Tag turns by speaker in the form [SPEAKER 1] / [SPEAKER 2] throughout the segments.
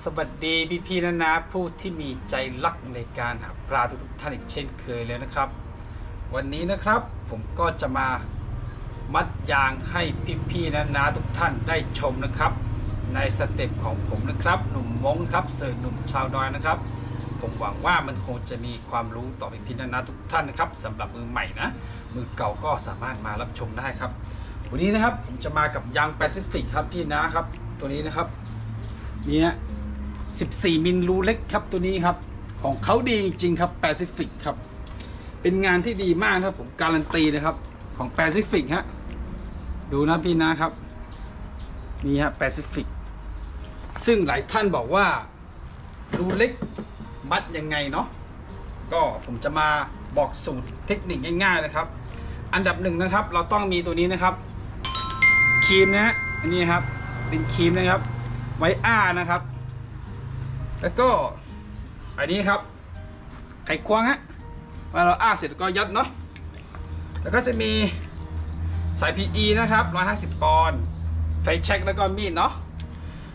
[SPEAKER 1] สวัสดีพี่พี่ๆนะนะผู้ที่มีใจรักในการหาปลาทุกท่านอีกเช่นเคยเลยนะครับ วันนี้นะครับผมก็จะมามัดยางให้พี่พี่ๆนะนะทุกท่านได้ชมนะครับ ในสเต็ปของผมนะครับ หนุ่มมงครับเสิร์หนุ่มชาวดอยนะครับ ผมหวังว่ามันคงจะมีความรู้ต่อพี่พี่ๆนะนะทุกท่านนะครับสำหรับมือใหม่นะมือเก่าก็สามารถมารับชมได้ครับ วันนี้นะครับผมจะมากับยางแปซิฟิกครับพี่นะครับ ตัวนี้นะครับเนี่ย 14 มิลรูเล็กครับตัวนี้ครับ ของเขาดีจริงๆครับแปซิฟิกครับ เป็นงานที่ดีมากครับผมการันตีนะครับของแปซิฟิกฮะดูนะพี่นะครับนี่ฮะแปซิฟิกซึ่งหลายท่านบอกว่ารูเล็กมัดยังไงเนาะก็ผมจะมาบอกสูตรเทคนิคง่ายๆนะครับ อันดับหนึ่งนะครับ เราต้องมีตัวนี้นะครับครีมนะฮะอันนี้ครับเป็นครีมนะครับไว้อ้านะครับ แล้วก็อันนี้ครับ ไขควงฮะเวลาเราอ้าเสร็จก็ยัดเนาะแล้วก็จะมีสาย PE นะครับ 150 ปอนด์ไฟแช็กแล้วก็มีดเนาะ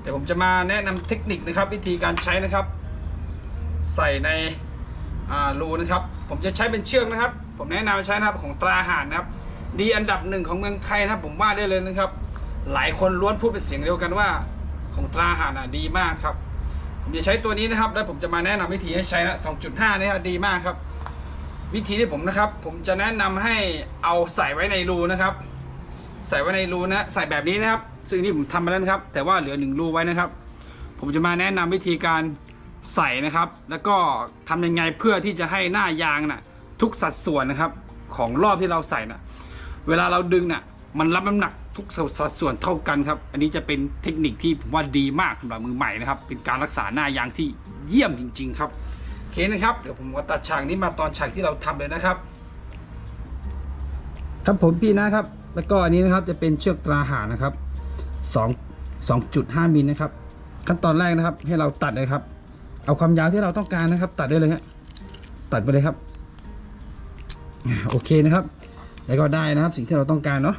[SPEAKER 1] เดี๋ยวผมจะมาแนะนำเทคนิคนะครับ วิธีการใช้นะครับ ใส่ในรูนะครับ ผมจะใช้เป็นเชือกนะครับ ผมแนะนำใช้นะครับของตราหานนะครับ ดีอันดับหนึ่งของเมืองไทยนะผมว่าได้เลยนะครับ หลายคนล้วนพูดเป็นเสียงเดียวกันว่า ของตราหานอะดีมากครับ ผมจะใช้ตัวนี้นะครับ แล้วผมจะมาแนะนำวิธีให้ใช้นะ2.5นี่ครับดีมากครับ วิธีที่ผมนะครับ ผมจะแนะนำให้เอาใส่ไว้ในรูนะครับ ใส่ไว้ในรูนะ ใส่แบบนี้นะครับ ซึ่งนี่ผมทำมาแล้วนะครับ แต่ว่าเหลือหนึ่งรูไว้นะครับ ผมจะมาแนะนำวิธีการใส่นะครับ แล้วก็ทำยังไงเพื่อที่จะให้หน้ายางน่ะทุกสัดส่วนนะครับ ของรอบที่เราใส่น่ะ เวลาเราดึงน่ะมันรับน้ำหนัก ทุกสัดส่วนเท่ากันครับ อันนี้จะเป็นเทคนิคที่ผมว่าดีมากสำหรับมือใหม่นะครับ เป็นการรักษาหน้ายางที่เยี่ยมจริง ๆ ครับโอเคนะครับ เดี๋ยวผมก็ตัดฉากนี้มาตอนฉากที่เราทำเลยนะครับ ครับผมพี่นะครับ แล้วก็อันนี้นะครับจะเป็นเชือกตราหานะครับ2 2.5มิลนะครับ ขั้นตอนแรกนะครับ ให้เราตัดเลยครับ เอาความยาวที่เราต้องการนะครับ ตัดได้เลยฮะตัดไปเลยครับ โอเคนะครับ แล้วก็ได้นะครับสิ่งที่เราต้องการเนาะ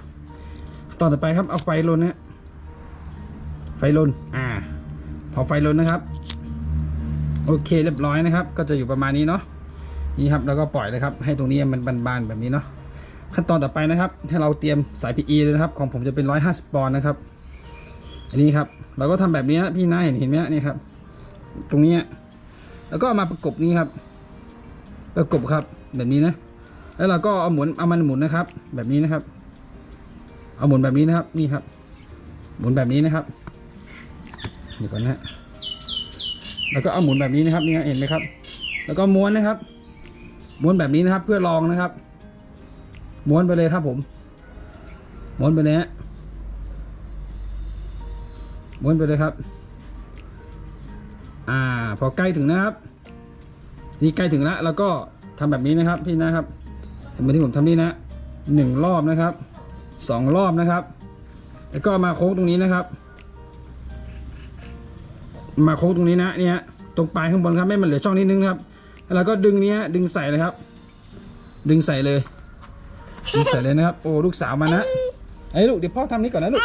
[SPEAKER 1] อนต่อไปครับเอาไฟลนนะฮะไฟลนอ่า พอไฟลนนะครับ โอเคเรียบร้อยนะครับ ก็จะอยู่ประมาณนี้เนาะนี่ครับแล้วก็ปล่อยเลยครับ ให้ตรงนี้มันบานๆแบบนี้เนาะขั้นตอนต่อไปนะครับ ให้เราเตรียมสาย PE เลยนะครับ ของผมจะเป็น 150 ปอนด์นะครับ อันนี้ครับ เราก็ทำแบบนี้นะพี่น้าเห็นเห็นไหมฮะนี่ครับ ตรงนี้อะแล้วก็เอามาประกบนี้ครับ ประกบครับแบบนี้นะ แล้วเราก็เอาหมุนเอามันหมุนนะครับ แบบนี้นะครับ เอาหมุนแบบนี้นะครับ นี่ครับ หมุนแบบนี้นะครับเดี๋ยวก่อนนะฮะแล้วก็เอาหมุนแบบนี้นะครับนี่เห็นไหมครับ แล้วก็ม้วนนะครับ ม้วนแบบนี้นะครับ เพื่อลองนะครับ ม้วนไปเลยครับผม ม้วนไปเลยฮะม้วนไปเลยครับ อ่า พอใกล้ถึงนะครับ นี่ใกล้ถึงแล้ว แล้วก็ทำแบบนี้นะครับ พี่นะครับเห็นไหมที่ผมทำนี่นะหนึ่งรอบนะครับ สองรอบนะครับ แล้วก็มาโค้งตรงนี้นะครับ มาโค้งตรงนี้นะเนี่ยตรงปลายข้างบนครับไม่มันเหลือช่องนิดนึงครับ แล้วก็ดึงเนี้ยดึงใส่เลยครับ ดึงใส่เลยดึงใส่เลยนะครับ โอ้ลูกสาวมานะไอ้ลูกเดี๋ยวพ่อทำนี้ก่อนนะลูก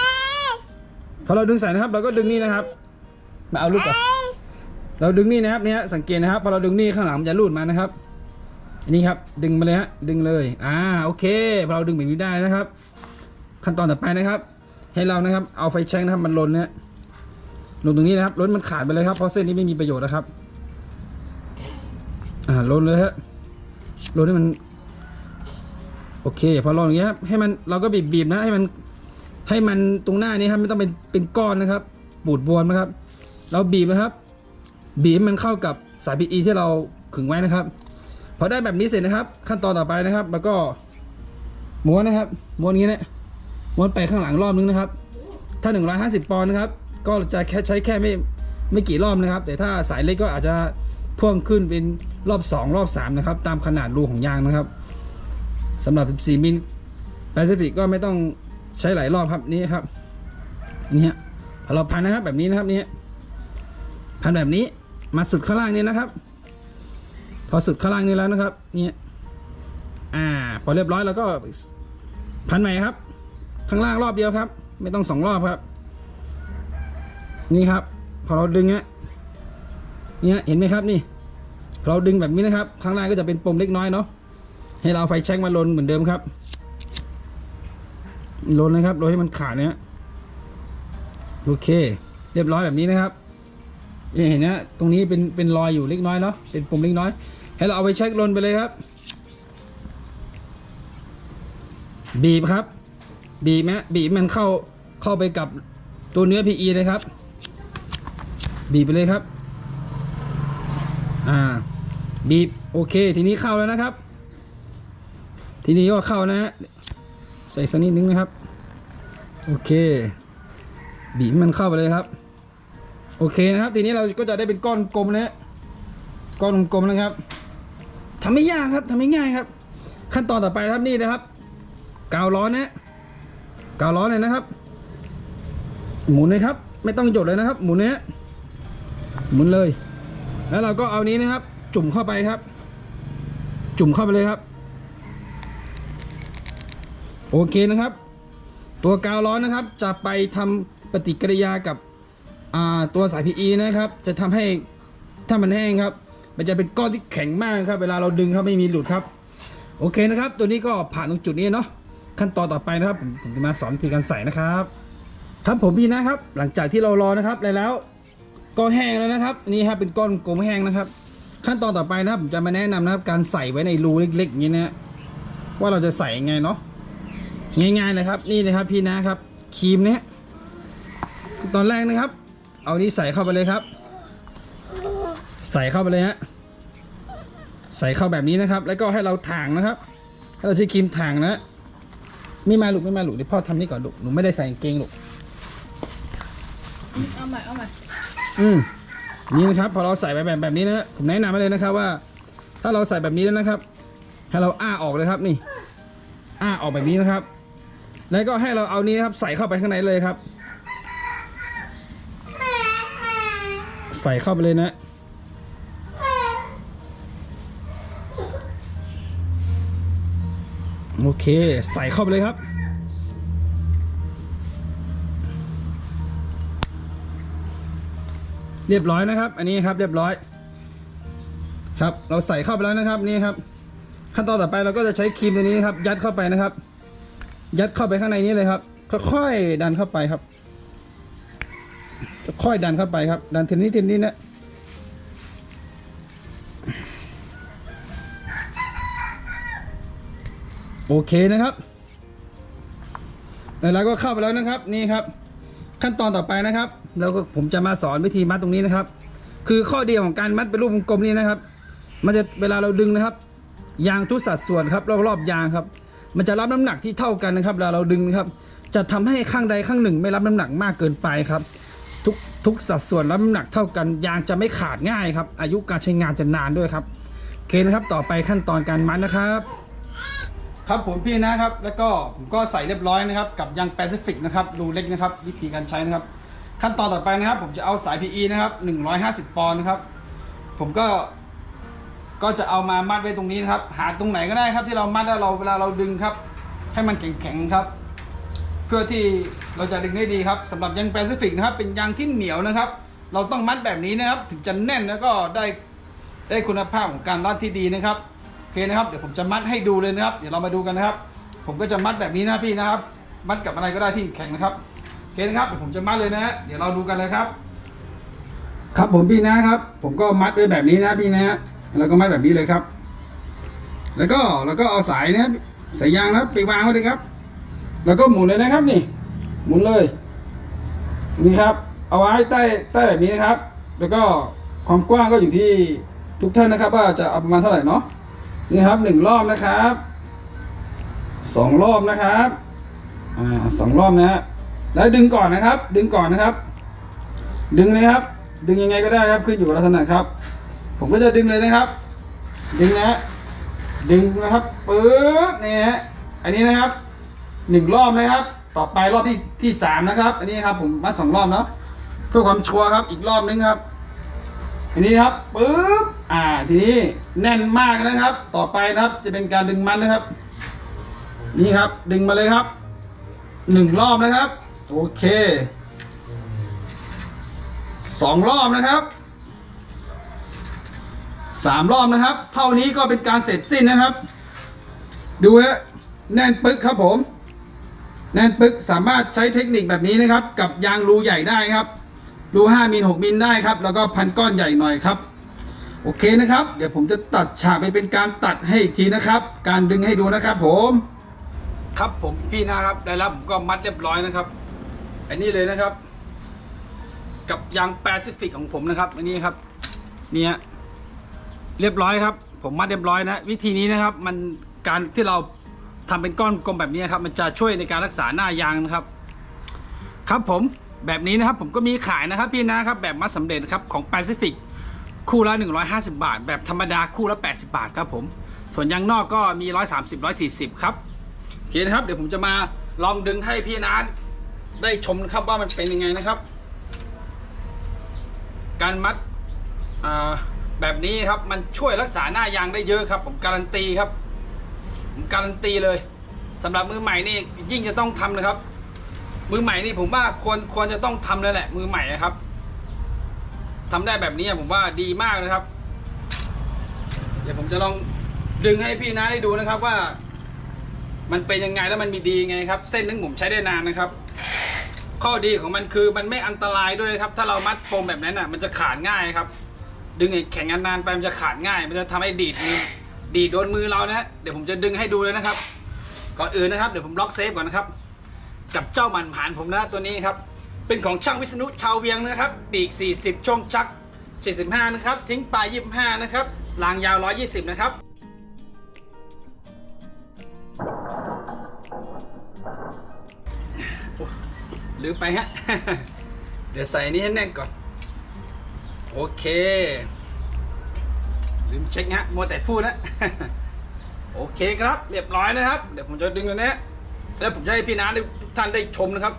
[SPEAKER 1] พอเราดึงใส่นะครับ เราก็ดึงนี่นะครับ มาเอาลูกก่อนเราดึงนี่นะครับเนี่ยสังเกตนะครับพอเราดึงนี่ข้างหลังมันจะรูดมานะครับอันนี้ครับดึงมาเลยฮะดึงเลย อ่าโอเคพอเราดึงแบบนี้ได้นะครับ ขั้นตอนต่อไปนะครับ ให้เรานะครับเอาไฟแช็กนะครับมันลนเนี่ยลนตรงนี้นะครับลนมันขาดไปเลยครับเพราะเส้นนี้ไม่มีประโยชน์นะครับ อ่าลนเลยฮะลนให้มัน โอเคพอลนอย่างเงี้ยครับให้มันเราก็บีบบีบๆนะ ให้มัน ให้มันตรงหน้านี้ครับไม่ต้องเป็นเป็นก้อนนะครับ ปูดบวมนะครับ เราบีบนะครับ บีบมันเข้ากับสาย PE ที่เราขึงไว้นะครับพอได้แบบนี้เสร็จนะครับ ขั้นตอนต่อไปนะครับ แล้วก็ม้วนนะครับ ม้วนอย่างนี้นะ ม้วนไปข้างหลังรอบนึงนะครับ ถ้า 150 ปอนด์นะครับ ก็จะแค่ใช้แค่ไม่ไม่กี่รอบนะครับ แต่ถ้าสายเล็กก็อาจจะพ่วงขึ้นเป็นรอบ 2 รอบ 3 นะครับ ตามขนาดรูของยางนะครับสำหรับ 14 มิลแปซิฟิกก็ไม่ต้องใช้หลายรอบครับนี่ครับนี่พอเราพันนะครับแบบนี้นะครับนี่พันแบบนี้มาสุดข้างล่างนี้นะครับ พอสุดข้างล่างนี้แล้วนะครับนี่อ่า พอเรียบร้อยแล้วก็พันใหม่ครับ ข้างล่างรอบเดียวครับ ไม่ต้องสองรอบครับ นี่ครับ พอเราดึงเนี้ยเนี่ยเห็นไหมครับนี่ เราดึงแบบนี้นะครับ ข้างล่างก็จะเป็นปมเล็กน้อยเนาะให้เราไฟแช็กมาลนเหมือนเดิมครับลนนะครับลนให้มันขาดเนะฮะโอเค เรียบร้อยแบบนี้นะครับนี่เห็นนะตรงนี้เป็นเป็นรอยอยู่เล็กน้อยเนาะเป็นปมเล็กน้อย ให้เราเอาไปเช็คลนไปเลยครับ บีบครับ บีบไหมบีบมันเข้าเข้าไปกับตัวเนื้อ PE เลยครับ บีบไปเลยครับ อ่า บีบโอเค ทีนี้เข้าแล้วนะครับ ทีนี้ก็เข้านะฮะใส่สักนิดนึงนะครับ โอเค บีบมันเข้าไปเลยครับ โอเคนะครับ ทีนี้เราก็จะได้เป็นก้อนกลมนะฮะก้อนกลมนะครับทำไม่ยากครับทำไม่ง่ายครับ ขั้นตอนต่อไปครับนี่นะครับกาวร้อนนะ กาวร้อเนเลยนะครับ หมุนเลยครับ ไม่ต้องหยดเลยนะครับ หมุนเนี้ยหมุนเลย แล้วเราก็เอานี้นะครับ จุ่มเข้าไปครับ จุ่มเข้าไปเลยครับ โอเคนะครับ ตัวกาวร้อนะครับ จะไปทำปฏิกิริยากับตัวสาย PE นะครับ จะทำให้ถ้ามันแห้งครับ มันจะเป็นก้อนที่แข็งมากครับ เวลาเราดึงครับไม่มีหลุดครับ โอเคนะครับ ตัวนี้ก็ผ่านตรงจุดนี้เนาะ ขั้นตอนต่อไปนะครับผมผมจะมาสอนวิธีการใส่นะครับครับผมพี่นะครับ หลังจากที่เรารอนะครับแล้วก็แห้งแล้วนะครับ นี่ครับเป็นก้อนกลมแห้งนะครับ ขั้นตอนต่อไปนะครับผมจะมาแนะนำนะครับ การใส่ไว้ในรูเล็กๆอย่างนี้นะฮะว่าเราจะใส่ยังไงเนาะง่ายๆเลยครับ นี่นะครับพี่นะครับครีมเนี้ยตอนแรกนะครับ เอานี้ใส่เข้าไปเลยครับ ใส่เข้าไปเลยฮะใส่เข้าแบบนี้นะครับ แล้วก็ให้เราถ่างนะครับให้เราใช้ครีมถ่างนะ ไม่มาลูกไม่มาลูกเดี๋ยวพ่อทำนี่ก่อนลูกหนูไม่ได้ใส่กางเกงลูก
[SPEAKER 2] เอาใหม่เอาใหม่
[SPEAKER 1] อืมนี่นะครับพอเราใส่ไปแบบแบบนี้นะผมแนะนำไว้เลยนะครับว่า ถ้าเราใส่แบบนี้แล้วนะครับ ให้เราอ้าออกเลยครับนี่ อ้าออกแบบนี้นะครับ แล้วก็ให้เราเอานี้นะครับ ใส่เข้าไปข้างในเลยครับ ใส่เข้าไปเลยนะ โอเค ใส่เข้าไปเลยครับ เรียบร้อยนะครับ อันนี้ครับเรียบร้อย ครับ เราใส่เข้าไปแล้วนะครับนี่ครับ ขั้นตอนต่อไปเราก็จะใช้ครีมตัวนี้ครับ ยัดเข้าไปนะครับ ยัดเข้าไปข้างในนี้เลยครับค่อยๆดันเข้าไปครับค่อยๆดันเข้าไปครับ ดันทีนี้ทีนี้นะ โอเคนะครับแล้วเราก็เข้าไปแล้วนะครับนี่ครับ ขั้นตอนต่อไปนะครับ แล้วก็ผมจะมาสอนวิธีมัดตรงนี้นะครับ คือข้อเดียวของการมัดเป็นรูปวงกลมนี้นะครับ มันจะเวลาเราดึงนะครับ ยางทุกสัดส่วนครับรอบๆยางครับ มันจะรับน้ำหนักที่เท่ากันนะครับเวลาเราดึงนะครับ จะทำให้ข้างใดข้างหนึ่ง ไม่รับน้ำหนักมากเกินไปครับ ทุกทุกสัดส่วนรับน้ำหนักเท่ากัน ยางจะไม่ขาดง่ายครับ อายุการใช้งานจะนานด้วยครับโอเคนะครับต่อไปขั้นตอนการมัดนะครับ ครับผมพี่นะครับ แล้วก็ผมก็ใส่เรียบร้อยนะครับกับยางแปซิฟิกนะครับรูเล็กนะครับ วิธีการใช้นะครับ ขั้นตอนต่อไปนะครับ ผมจะเอาสาย PE นะครับ 150 ปอนด์นะครับ ผมก็ก็จะเอามามัดไว้ตรงนี้นะครับ หาตรงไหนก็ได้ครับที่เรามัดแล้วเราเวลาเราดึงครับ ให้มันแข็งๆครับ เพื่อที่เราจะดึงได้ดีครับสำหรับยางแปซิฟิกนะครับ เป็นยางที่เหนียวนะครับ เราต้องมัดแบบนี้นะครับ ถึงจะแน่นแล้วก็ได้ได้คุณภาพของการรัดที่ดีนะครับ นะครับเดี๋ยวผมจะมัดให้ดูเลยนะครับ เดี๋ยวเรามาดูกันนะครับ ผมก็จะมัดแบบนี้นะพี่นะครับ มัดกับอะไรก็ได้ที่แข็งนะครับโอเคนะครับเดี๋ยวผมจะมัดเลยนะฮะเดี๋ยวเราดูกันเลยครับ ครับผมพี่นะครับ ผมก็มัดไว้แบบนี้นะพี่นะฮะแล้วก็มัดแบบนี้เลยครับ แล้วก็แล้วก็เอาสายนะสายยางนะครับไปวางไว้เลยครับ แล้วก็หมุนเลยนะครับนี่ หมุนเลยนี่ครับ เอาไว้ใต้ใต้แบบนี้นะครับ แล้วก็ความกว้างก็อยู่ที่ทุกท่านนะครับ ว่าจะเอาประมาณเท่าไหร่เนาะ นี่ครับหนึ่งรอบนะครับสองรอบนะครับอ่าสองรอบนะฮะแล้วดึงก่อนนะครับ ดึงก่อนนะครับ ดึงเลยครับ ดึงยังไงก็ได้ครับขึ้นอยู่กับเราถนัดครับ ผมก็จะดึงเลยนะครับ ดึงนะฮะดึงนะครับปึ๊บนี่ฮะอันนี้นะครับหนึ่งรอบนะครับ ต่อไปรอบที่ที่สามนะครับ อันนี้ครับผมมัดสองรอบเนาะเพื่อความชัวร์ครับอีกรอบนึงครับ ทีนี้ครับปึ๊บอ่าทีนี้แน่นมากนะครับ ต่อไปนะครับจะเป็นการดึงมัดนะครับ นี่ครับดึงมาเลยครับหนึ่งรอบนะครับ โอเคสองรอบนะครับสามรอบนะครับ เท่านี้ก็เป็นการเสร็จสิ้นนะครับ ดูฮะแน่นปึ๊กครับผม แน่นปึ๊กสามารถใช้เทคนิคแบบนี้นะครับ กับยางรูใหญ่ได้ครับ รู5มิล6มิลได้ครับ แล้วก็พันก้อนใหญ่หน่อยครับ โอเคนะครับ เดี๋ยวผมจะตัดฉากไปเป็นการตัดให้อีกทีนะครับ การดึงให้ดูนะครับ ผม ครับผมพี่นะครับได้รับผมก็มัดเรียบร้อยนะครับ อันนี้เลยนะครับ กับยางแปซิฟิกของผมนะครับ อันนี้ครับ เนี่ยเรียบร้อยครับ ผมมัดเรียบร้อยนะ วิธีนี้นะครับ มันการที่เราทำเป็นก้อนกลมแบบนี้ครับ มันจะช่วยในการรักษาหน้ายางนะครับ ครับผม แบบนี้นะครับผมก็มีขายนะครับพี่นะครับแบบมัดสำเร็จครับของ Pacific คู่ละ 150 บาท แบบธรรมดาคู่ละ 80 บาทครับผม ส่วนยางนอกก็มี 130 140 ครับโอเคนะครับ เดี๋ยวผมจะมาลองดึงให้พี่นัทได้ชมนะครับว่ามันเป็นยังไงนะครับ การมัดแบบนี้ครับมันช่วยรักษาหน้ายางได้เยอะครับ ผมการันตีครับ ผมการันตีเลยสำหรับมือใหม่นี่ยิ่งจะต้องทำนะครับ มือใหม่นี่ผมว่าควรควรจะต้องทำเลยแหละ มือใหม่นะครับทำได้แบบนี้ผมว่าดีมากนะครับ เดี๋ยวผมจะลองดึงให้พี่นะได้ดูนะครับว่า มันเป็นยังไงแล้วมันมีดียังไงครับ เส้นนึงผมใช้ได้นานนะครับ ข้อดีของมันคือมันไม่อันตรายด้วยครับ ถ้าเรามัดโฟมแบบนั้นอะ มันจะขาดง่ายครับ ดึงแข็งนานๆไปมันจะขาดง่าย มันจะทำให้ดีดมือดีดโดนมือเรานะเดี๋ยวผมจะดึงให้ดูเลยนะครับ ก่อนอื่นนะครับเดี๋ยวผมล็อกเซฟก่อนนะครับ กับเจ้ามันผานผมนะตัวนี้ครับ เป็นของช่างวิษณุชาวเวียงนะครับปีก 40 ช่องชัก 75 นะครับ ทิ้งปลาย 25 นะครับรางยาว 120 นะครับลืมไปฮะ เดี๋ยวใส่นี้ให้แน่นก่อน โอเค ลืมเช็คฮะมัวแต่พูดนะ โอเคครับ เรียบร้อยนะครับ เดี๋ยวผมจะดึงตัวนี้แล้วผมจะให้พี่น้าด้ ท่านได้ชมนะครับ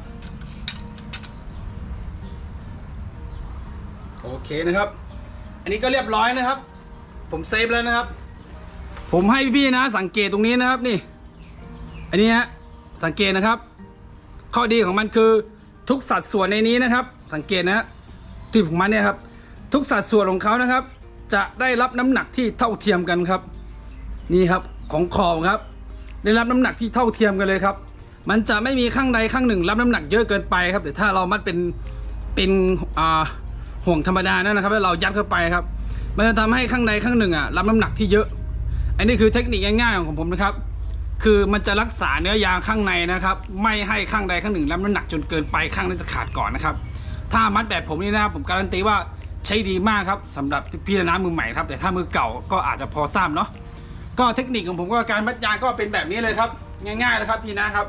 [SPEAKER 1] โอเคนะครับ อันนี้ก็เรียบร้อยนะครับ ผมเซฟแล้วนะครับ ผมให้พี่ๆนะ สังเกตตรงนี้นะครับนี่ อันนี้ฮะสังเกตนะครับ ข้อดีของมันคือทุกสัดส่วนในนี้นะครับ สังเกตนะฮะที่ผมมาเนี่ยครับ ทุกสัดส่วนของเขานะครับ จะได้รับน้ำหนักที่เท่าเทียมกันครับ นี่ครับของขอบครับ ได้รับน้ำหนักที่เท่าเทียมกันเลยครับ มันจะไม่มีข้างใดข้างหนึ่งรับน้ำหนักเยอะเกินไปครับ แต่ถ้าเรามัดเป็นเป็นห่วงธรรมดานั่นนะครับแล้วเรายัดเข้าไปครับ มันจะทำให้ข้างใดข้างหนึ่งอะรับน้ำหนักที่เยอะ อันนี้คือเทคนิคง่ายๆของผมนะครับ คือมันจะรักษาเนื้อยางข้างในนะครับ ไม่ให้ข้างใดข้างหนึ่งรับน้ำหนักจนเกินไปข้างนั้นจะขาดก่อนนะครับ ถ้ามัดแบบผมนี่นะครับผมการันตีว่าใช้ดีมากครับสำหรับพี่ๆน้ำมือใหม่ครับ แต่ถ้ามือเก่าก็อาจจะพอทราบเนาะก็เทคนิคของผมก็การมัดยางก็เป็นแบบนี้เลยครับ ง่ายๆนะครับพี่นะครับ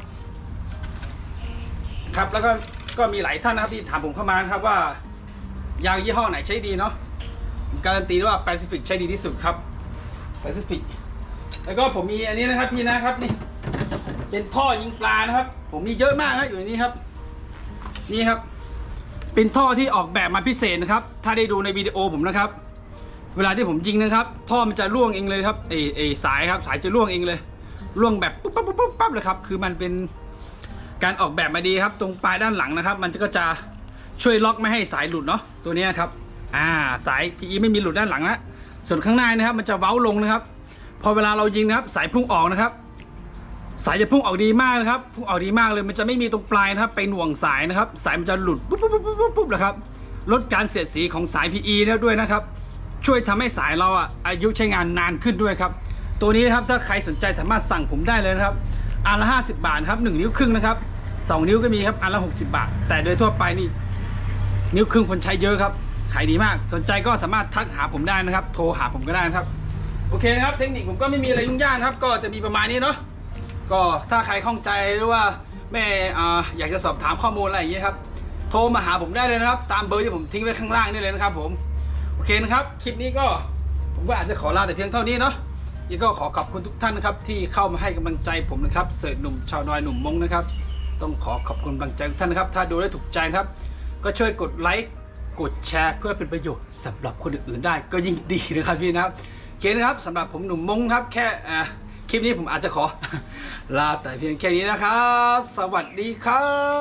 [SPEAKER 1] ครับ แล้วก็ก็มีหลายท่านนะครับที่ถามผมเข้ามานะครับว่ายางยี่ห้อไหนใช้ดีเนาะการันตีว่า Pacific ใช้ดีที่สุดครับ Pacific แล้วก็ผมมีอันนี้นะครับพี่นะครับนี่เป็นท่อยิงปลานะครับ ผมมีเยอะมากนะอยู่ในนี้ครับ นี่ครับ เป็นท่อที่ออกแบบมาพิเศษนะครับ ถ้าได้ดูในวิดีโอผมนะครับ เวลาที่ผมยิงนะครับ ท่อมันจะร่วงเองเลยครับเอเอสายครับ สายจะร่วงเองเลยร่วงแบบปุ๊บปั๊บปุ๊บปั๊บเลยครับ คือมันเป็น การออกแบบมาดีครับ ตรงปลายด้านหลังนะครับ มันก็จะช่วยล็อกไม่ให้สายหลุดเนาะตัวนี้ครับอ่าสาย PE ไม่มีหลุดด้านหลังนะส่วนข้างหน้านะครับ มันจะเว้าลงนะครับ พอเวลาเรายิงนะครับ สายพุ่งออกนะครับ สายจะพุ่งออกดีมากนะครับพุ่งออกดีมากเลยมันจะไม่มีตรงปลายนะครับไปหน่วงสายนะครับ สายมันจะหลุดปุ๊บปุ๊บปุ๊บปุ๊บปุ๊บนะครับลดการเสียดสีของสาย PE แล้วด้วยนะครับ ช่วยทำให้สายเราอะอายุใช้งานนานขึ้นด้วยครับ ตัวนี้นะครับถ้าใครสนใจสามารถสั่งผมได้เลยนะครับอันละ50 บาทครับ1นิ้วครึ่งนะครับ 2 นิ้วก็มีครับอันละ 60 บาท แต่โดยทั่วไปนี่ นิ้วครึ่งคนใช้เยอะครับ ขายดีมาก สนใจก็สามารถทักหาผมได้นะครับ โทรหาผมก็ได้นะครับ โอเคนะครับ เทคนิคผมก็ไม่มีอะไรยุ่งยากนะครับ ก็จะมีประมาณนี้เนาะ ก็ถ้าใครข้องใจหรือว่าแม่อ่าอยากจะสอบถามข้อมูลอะไรอย่างเงี้ยครับ โทรมาหาผมได้เลยนะครับ ตามเบอร์ที่ผมทิ้งไว้ข้างล่างนี่เลยนะครับ ผม โอเคนะครับ คลิปนี้ก็ผมก็อาจจะขอลาแต่เพียงเท่านี้เนาะยังก็ขอขอบคุณทุกท่านนะครับที่เข้ามาให้กำลังใจผมนะครับ เสิร์ชหนุ่มชาวดอยหนุ่มมงนะครับ ต้องขอขอบคุณกำลังใจทุกท่านนะครับ ถ้าดูได้ถูกใจนะครับ ก็ช่วยกดไลค์กดแชร์เพื่อเป็นประโยชน์สำหรับคนอื่นๆได้ก็ยิ่งดีนะครับพี่นะครับโอเคนะครับสำหรับผมหนุ่มมงครับแค่คลิปนี้ผมอาจจะขอ ลาแต่เพียงแค่นี้นะครับ สวัสดีครับ